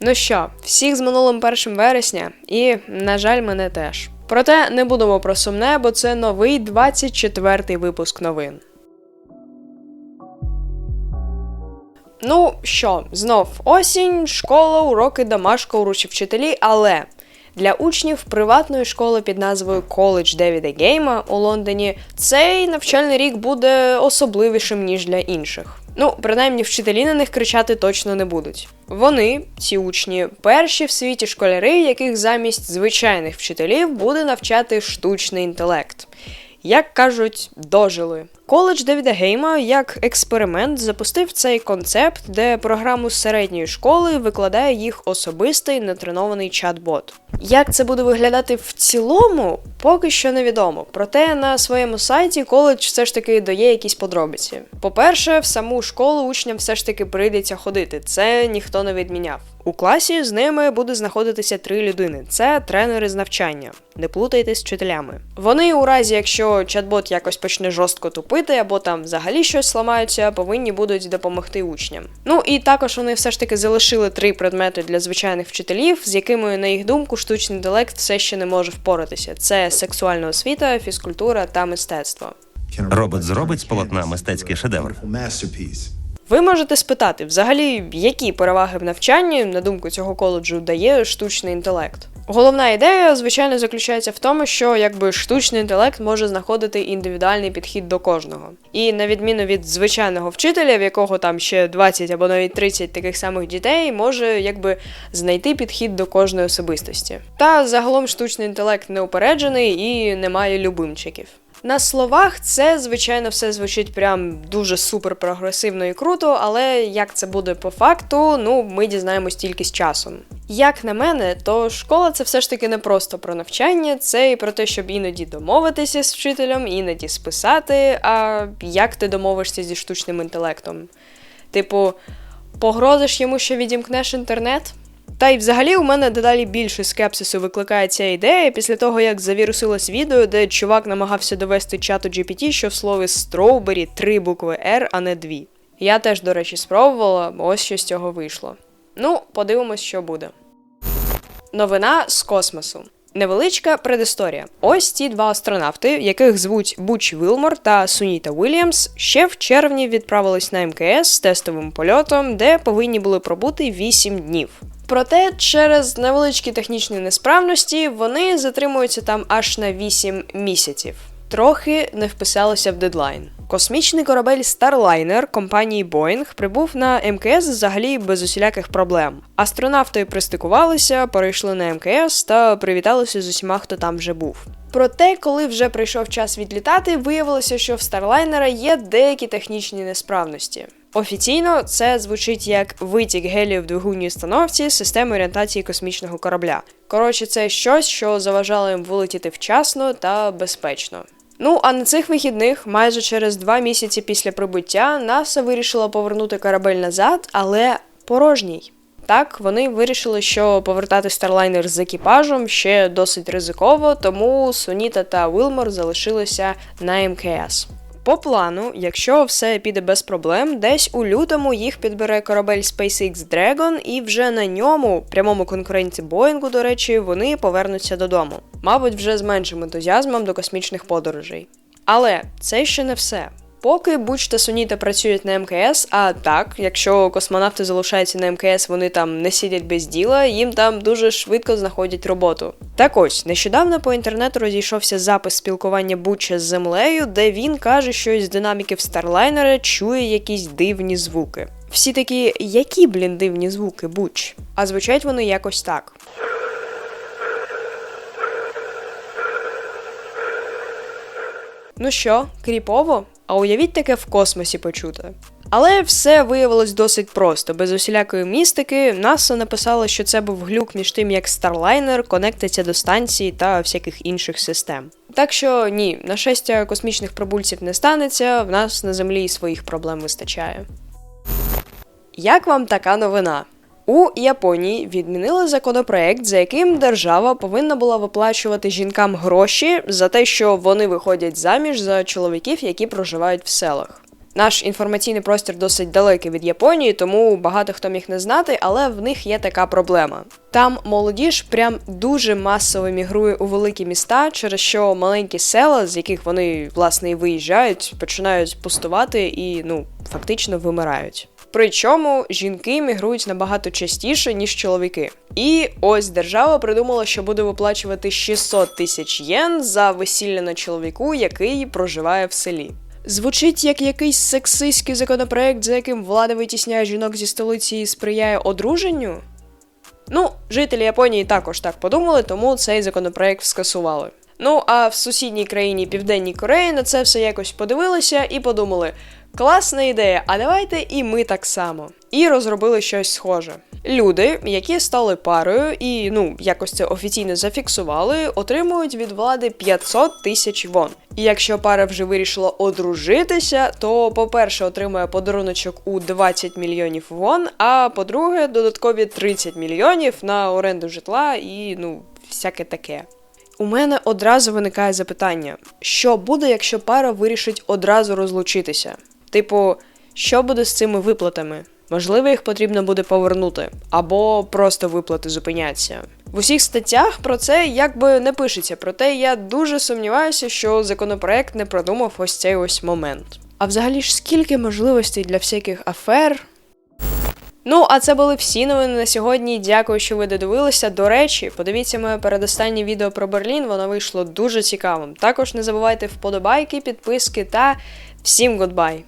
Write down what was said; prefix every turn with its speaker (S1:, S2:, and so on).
S1: Ну що, всіх з минулим 1 вересня, і, на жаль, мене теж. Проте не будемо про сумне, бо це новий 24-й випуск новин. Ну що, знов осінь, школа, уроки, домашка, уручі вчителі, але для учнів приватної школи під назвою Коледж Девіда Гейма у Лондоні цей навчальний рік буде особливішим, ніж для інших. Ну, принаймні, вчителі на них кричати точно не будуть. Вони, ці учні, перші в світі школяри, яких замість звичайних вчителів буде навчати штучний інтелект. Як кажуть, дожили. Коледж Девіда Гейма як експеримент запустив цей концепт, де програму середньої школи викладає їх особистий нетренований чат-бот. Як це буде виглядати в цілому, поки що невідомо. Проте на своєму сайті коледж все ж таки дає якісь подробиці. По-перше, в саму школу учням все ж таки прийдеться ходити. Це ніхто не відміняв. У класі з ними буде знаходитися три людини: це тренери з навчання. Не плутайте з вчителями. Вони, у разі, якщо чат-бот якось почне жорстко тупити, або там взагалі щось сламаються, повинні будуть допомогти учням. Ну і також вони все ж таки залишили три предмети для звичайних вчителів, з якими, на їх думку, штучний інтелект все ще не може впоратися. Це сексуальна освіта, фізкультура та мистецтво.
S2: Робот зробить з полотна мистецький шедевр.
S1: Ви можете спитати, взагалі, які переваги в навчанні, на думку цього коледжу, дає штучний інтелект. Головна ідея, звичайно, заключається в тому, що якби штучний інтелект може знаходити індивідуальний підхід до кожного. І на відміну від звичайного вчителя, в якого там ще 20 або навіть 30 таких самих дітей, може якби знайти підхід до кожної особистості. Та загалом штучний інтелект не упереджений і не має любимчиків. На словах це, звичайно, все звучить прям дуже супер прогресивно і круто, але як це буде по факту, ну ми дізнаємось тільки з часом. Як на мене, то школа це все ж таки не просто про навчання, це і про те, щоб іноді домовитися з вчителем, іноді списати. А як ти домовишся зі штучним інтелектом? Типу, погрозиш йому, що відімкнеш інтернет? Та й взагалі у мене дедалі більше скепсису викликає ця ідея після того, як завірусилось відео, де чувак намагався довести чату GPT, що в слові Strawberry три букви R, а не дві. Я теж, до речі, спробувала, ось що з цього вийшло. Ну, подивимось, що буде. Новина з космосу. Невеличка предісторія. Ось ці два астронавти, яких звуть Буч Вілмор та Суніта Уільямс, ще в червні відправились на МКС з тестовим польотом, де повинні були пробути 8 днів. Проте через невеличкі технічні несправності вони затримуються там аж на 8 місяців. Трохи не вписалися в дедлайн. Космічний корабель Starliner компанії Boeing прибув на МКС взагалі без усіляких проблем. Астронавти пристикувалися, перейшли на МКС та привіталися з усіма, хто там вже був. Проте, коли вже прийшов час відлітати, виявилося, що в Starliner є деякі технічні несправності. Офіційно це звучить як витік гелію в двигунній установці системи орієнтації космічного корабля. Коротше, це щось, що заважало їм вилетіти вчасно та безпечно. Ну а на цих вихідних, майже через два місяці після прибуття, НАСА вирішила повернути корабель назад, але порожній. Так, вони вирішили, що повертати Starliner з екіпажем ще досить ризиково, тому Соніта та Вилмор залишилися на МКС. По плану, якщо все піде без проблем, десь у лютому їх підбере корабель SpaceX Dragon, і вже на ньому, прямому конкуренті Боїнгу, до речі, вони повернуться додому. Мабуть, вже з меншим ентузіазмом до космічних подорожей. Але це ще не все. Поки Буч та Суніта працюють на МКС, а так, якщо космонавти залишаються на МКС, вони там не сидять без діла, їм там дуже швидко знаходять роботу. Так ось, нещодавно по інтернету розійшовся запис спілкування Буча з землею, де він каже, що із динаміків Старлайнера чує якісь дивні звуки. Всі такі, які, блін, дивні звуки, Буч? А звучать вони якось так. Ну що, кріпово? А уявіть таке в космосі почути. Але все виявилось досить просто. Без усілякої містики НАСА написало, що це був глюк між тим, як Starliner конектиться до станції та всяких інших систем. Так що ні, нашестя космічних прибульців не станеться, в нас на землі і своїх проблем вистачає. Як вам така новина? У Японії відмінили законопроект, за яким держава повинна була виплачувати жінкам гроші за те, що вони виходять заміж за чоловіків, які проживають в селах. Наш інформаційний простір досить далекий від Японії, тому багато хто міг не знати, але в них є така проблема. Там молодіж прям дуже масово мігрує у великі міста, через що маленькі села, з яких вони власне і виїжджають, починають пустувати і ну фактично вимирають. Причому жінки мігрують набагато частіше, ніж чоловіки. І ось держава придумала, що буде виплачувати 600 тисяч єн за весілля на чоловіку, який проживає в селі. Звучить як якийсь сексистський законопроект, за яким влада витісняє жінок зі столиці і сприяє одруженню? Ну, жителі Японії також так подумали, тому цей законопроект скасували. Ну а в сусідній країні Південній Кореї на це все якось подивилися і подумали: класна ідея, а давайте і ми так само. І розробили щось схоже. Люди, які стали парою і ну якось це офіційно зафіксували, отримують від влади 500 тисяч вон. І якщо пара вже вирішила одружитися, то по-перше, отримує подаруночок у 20 мільйонів вон, а по-друге, додаткові 30 мільйонів на оренду житла і ну всяке таке. У мене одразу виникає запитання: що буде, якщо пара вирішить одразу розлучитися? Типу, що буде з цими виплатами? Можливо, їх потрібно буде повернути, або просто виплати зупиняться. В усіх статтях про це якби не пишеться, проте я дуже сумніваюся, що законопроект не продумав ось цей ось момент. А взагалі ж скільки можливостей для всяких афер, Ну, а це були всі новини на сьогодні. Дякую, що ви додивилися. До речі, подивіться моє передостаннє відео про Берлін, воно вийшло дуже цікавим. Також не забувайте вподобайки, підписки та всім гудбай!